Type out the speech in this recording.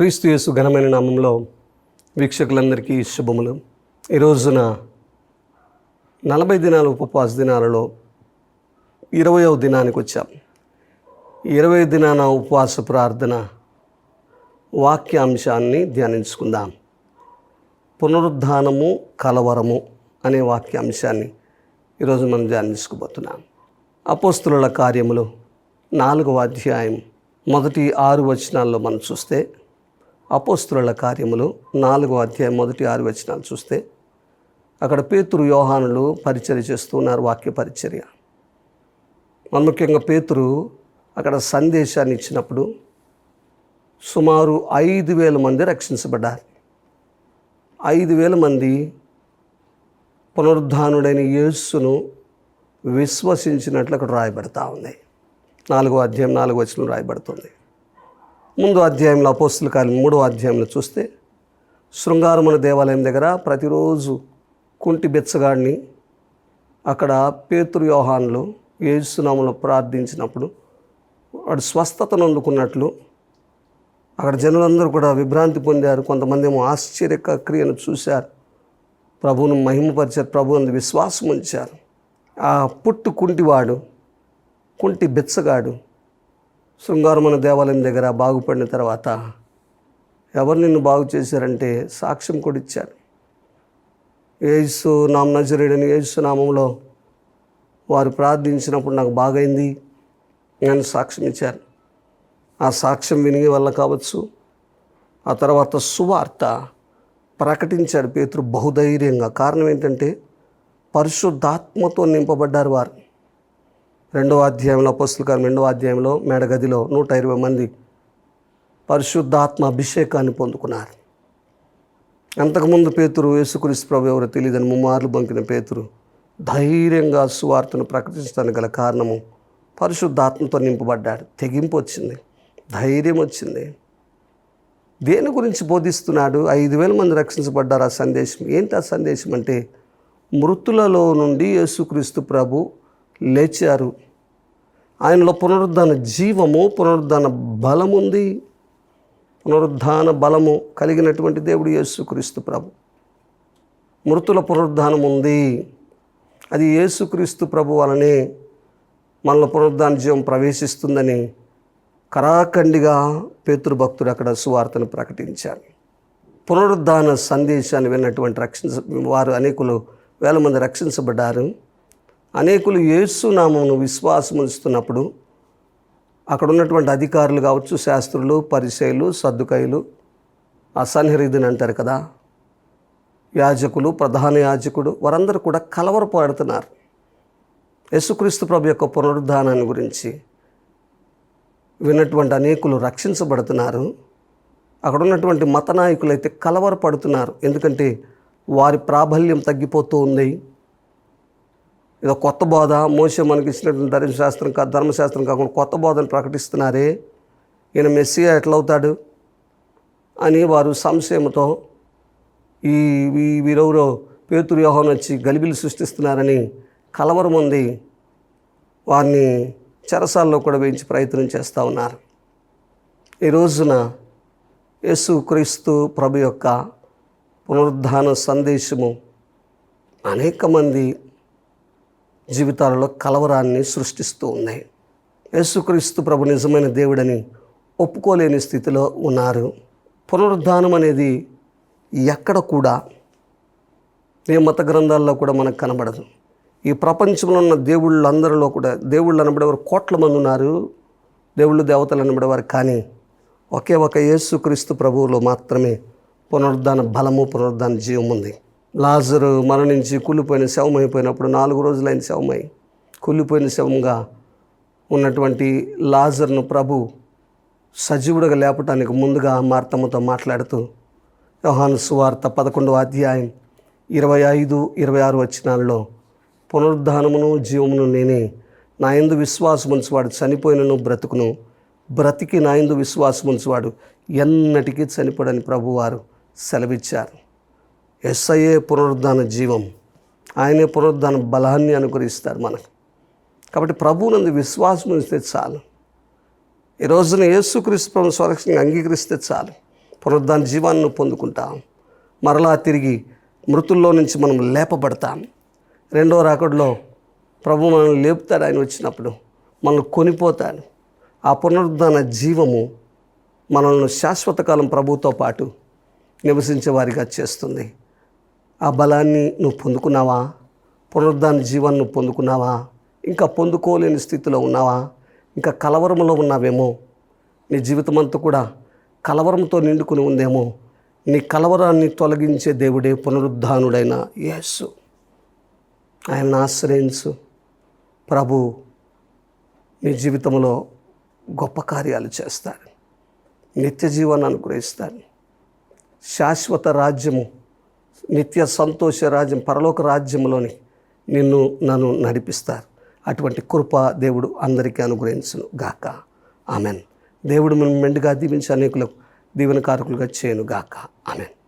క్రీస్తు యేసు ఘనమైన నామంలో వీక్షకులందరికీ శుభములు. ఈ రోజున నలభై దినాల ఉపవాస దినాలలో ఇరవయవ దినానికి వచ్చాం. ఇరవై దినాన ఉపవాస ప్రార్థన వాక్యాంశాన్ని ధ్యానించుకుందాం. పునరుద్ధానము కలవరము అనే వాక్యాంశాన్ని ఈరోజు మనం ధ్యానించుకోబోతున్నాం. అపోస్తుల కార్యములు నాలుగవ అధ్యాయం మొదటి ఆరు వచనాల్లో మనం చూస్తే అపోస్తుల కార్యములు నాలుగో అధ్యాయం మొదటి ఆరు వచనాలు చూస్తే అక్కడ పేతురు యోహానులు పరిచర్య చేస్తున్నారు వాక్య పరిచర్య. మన ముఖ్యంగా పేతురు అక్కడ సందేశాన్ని ఇచ్చినప్పుడు సుమారు ఐదు వేల మంది రక్షించబడ్డారు. ఐదు వేల మంది పునరుద్ధానుడైన యేస్సును విశ్వసించినట్లు అక్కడ రాయబడతా ఉంది. నాలుగో అధ్యాయం నాలుగో వచనం రాయబడుతుంది. ముందు అధ్యాయంలో అపోస్తుల కాలం మూడో అధ్యాయంలో చూస్తే శృంగారమున దేవాలయం దగ్గర ప్రతిరోజు కుంటి బెచ్చగాడిని అక్కడ పేతురు యోహాన్లు ఏసునామలో ప్రార్థించినప్పుడు వాడు స్వస్థతను అందుకున్నట్లు అక్కడ జనులందరూ కూడా విభ్రాంతి పొందారు. కొంతమంది ఏమో ఆశ్చర్యక క్రియను చూశారు. ప్రభువును మహిమపరిచారు. ప్రభు అందు విశ్వాసం ఉంచారు. ఆ పుట్టు కుంటివాడు కుంటి బెచ్చగాడు శృంగారమణ దేవాలయం దగ్గర బాగుపడిన తర్వాత ఎవరు నిన్ను బాగు చేశారంటే సాక్ష్యం కూడా ఇచ్చారు. ఏసు నామ నజరేడని ఏసు నామంలో వారు ప్రార్థించినప్పుడు నాకు బాగైంది. నేను సాక్ష్యం ఇచ్చారు. ఆ సాక్ష్యం వినిగి వల్ల కావచ్చు. ఆ తర్వాత సువార్త ప్రకటించాడు పేతురు బహుధైర్యంగా. కారణం ఏంటంటే పరిశుద్ధాత్మతో నింపబడ్డారు వారు. రెండవ అధ్యాయంలో పుస్తకాలు రెండవ అధ్యాయంలో మేడగదిలో నూట ఇరవై మంది పరిశుద్ధాత్మ అభిషేకాన్ని పొందుకున్నారు. అంతకుముందు పేతురు యేసుక్రీస్తు ప్రభు ఎవరో తెలియదని ముమ్మార్లు బొంకిన పేతురు ధైర్యంగా సువార్తను ప్రకటించడానికి గల కారణము పరిశుద్ధాత్మతో నింపబడ్డాడు. తెగింపు వచ్చింది ధైర్యం వచ్చింది. దేని గురించి బోధిస్తున్నాడు? ఐదు వేల మంది రక్షించబడ్డారు ఆ సందేశం. ఏంటి ఆ సందేశం అంటే మృతులలో నుండి యేసుక్రీస్తు ప్రభు లేచారు. ఆయనలో పునరుద్ధాన జీవము పునరుద్ధాన బలం ఉంది. పునరుద్ధాన బలము కలిగినటువంటి దేవుడు యేసుక్రీస్తు ప్రభు. మృతుల పునరుద్ధానం ఉంది. అది యేసుక్రీస్తు ప్రభు వలనే మనలో పునరుద్ధాన జీవం ప్రవేశిస్తుందని కరాఖండిగా పేతృభక్తుడు అక్కడ సువార్తను ప్రకటించారు. పునరుద్ధాన సందేశాన్ని విన్నటువంటి రక్షించ వారు అనేకులు వేల మంది రక్షించబడ్డారు. అనేకులు యేసునామమును విశ్వాసం ఉంచుతున్నప్పుడు అక్కడ ఉన్నటువంటి అధికారులు కావచ్చు శాస్త్రులు పరిచయులు సర్దుకాయలు ఆ సన్హరిదుని అంటారు కదా యాజకులు ప్రధాన యాజకుడు వారందరూ కూడా కలవరపడుతున్నారు. యేసుక్రీస్తు ప్రభు యొక్క పునరుద్ధానాన్ని గురించి విన్నటువంటి అనేకులు రక్షించబడుతున్నారు. అక్కడ ఉన్నటువంటి మత నాయకులు అయితే కలవరపడుతున్నారు. ఎందుకంటే వారి ప్రాబల్యం తగ్గిపోతూ ఉంది. ఏదో కొత్త బోధ మోసే మనకి ఇచ్చినటువంటి ధర్మశాస్త్రం కాదు ధర్మశాస్త్రం కాకుండా కొత్త బోధను ప్రకటిస్తున్నారే. ఈయన మెస్సిగా ఎట్లవుతాడు? అని వారు సంశయంతో ఈ వీరెవరో పేతురు యోహం వచ్చి గలిబిలు సృష్టిస్తున్నారని కలవరం ఉంది వారిని చెరసాల్లో కూడా వేయించి ప్రయత్నం చేస్తూ ఉన్నారు. ఈ రోజున యేసు క్రీస్తు ప్రభు యొక్క పునరుద్ధాన సందేశము అనేక మంది జీవితాలలో కలవరాన్ని సృష్టిస్తూ ఉన్నాయి. యేసుక్రీస్తు ప్రభు నిజమైన దేవుడని ఒప్పుకోలేని స్థితిలో ఉన్నారు. పునరుద్ధానం అనేది ఎక్కడ కూడా ఏ మత గ్రంథాల్లో కూడా మనకు కనబడదు. ఈ ప్రపంచంలో ఉన్న దేవుళ్ళందరిలో కూడా దేవుళ్ళు అనబడేవారు కోట్ల మంది ఉన్నారు. దేవుళ్ళు దేవతలు అనబడేవారు కానీ ఒకే ఒక యేసుక్రీస్తు ప్రభువులో మాత్రమే పునరుద్ధాన బలము పునరుద్ధాన జీవం ఉంది. లాజరు మరణించి కూలిపోయిన శవం అయిపోయినప్పుడు నాలుగు రోజులైన శవమై కూలిపోయిన శవంగా ఉన్నటువంటి లాజర్ను ప్రభు సజీవుడిగా లేపటానికి ముందుగా మార్తమ్మతో మాట్లాడుతూ యోహాను సువార్త పదకొండవ అధ్యాయం ఇరవై ఐదు ఇరవై ఆరు వచ్చినాల్లో పునరుద్ధానమును జీవమును నేనే నా ఎందు విశ్వాసం చనిపోయినను బ్రతుకును. బ్రతికి నా ఎందు విశ్వాసం ఎన్నటికీ చనిపోడని ప్రభువారు సెలవిచ్చారు. ఎస్ఐఏ పునరుద్ధాన జీవం. ఆయనే పునరుద్ధాన బలాన్ని అనుగ్రహిస్తారు మనకు. కాబట్టి ప్రభువునందు విశ్వాసం ఇస్తే చాలు. ఈ రోజున యేసుక్రీస్తు ప్రభు స్వరక్షణగా అంగీకరిస్తే చాలు. పునరుద్ధాన జీవాన్ని పొందుకుంటాం మరలా తిరిగి మృతుల్లో నుంచి మనం లేపబడతాం. రెండో రాకడలో ప్రభు మనల్ని లేపుతాడు ఆయన వచ్చినప్పుడు. మనల్ని కొనిపోతాడు. ఆ పునరుద్ధాన జీవము మనల్ని శాశ్వతకాలం ప్రభుతో పాటు నివసించే వారిగా చేస్తుంది. ఆ బలాన్ని నువ్వు పొందుకున్నావా? పునరుద్ధాన జీవాన్ని నువ్వు పొందుకున్నావా? ఇంకా పొందుకోలేని స్థితిలో ఉన్నావా? ఇంకా కలవరంలో ఉన్నావేమో? నీ జీవితం అంతా కూడా కలవరంతో నిండుకుని ఉందేమో? నీ కలవరాన్ని తొలగించే దేవుడే పునరుద్ధానుడైన యేసు. ఆయన ఆశ్రయించు. ప్రభు నీ జీవితంలో గొప్ప కార్యాలు చేస్తాడు. నిత్య జీవాన్ని అనుగ్రహిస్తాడు. శాశ్వత రాజ్యము నిత్య సంతోష రాజ్యం పరలోక రాజ్యంలోని నిన్ను నన్ను నడిపిస్తారు. అటువంటి కృప దేవుడు అందరికీ అనుగ్రహించును గాక. ఆమెన్. దేవుడు మనం మెండుగా దీవించి అనేకులకు దీవెనకారకులుగా చేయను గాక ఆమెన్.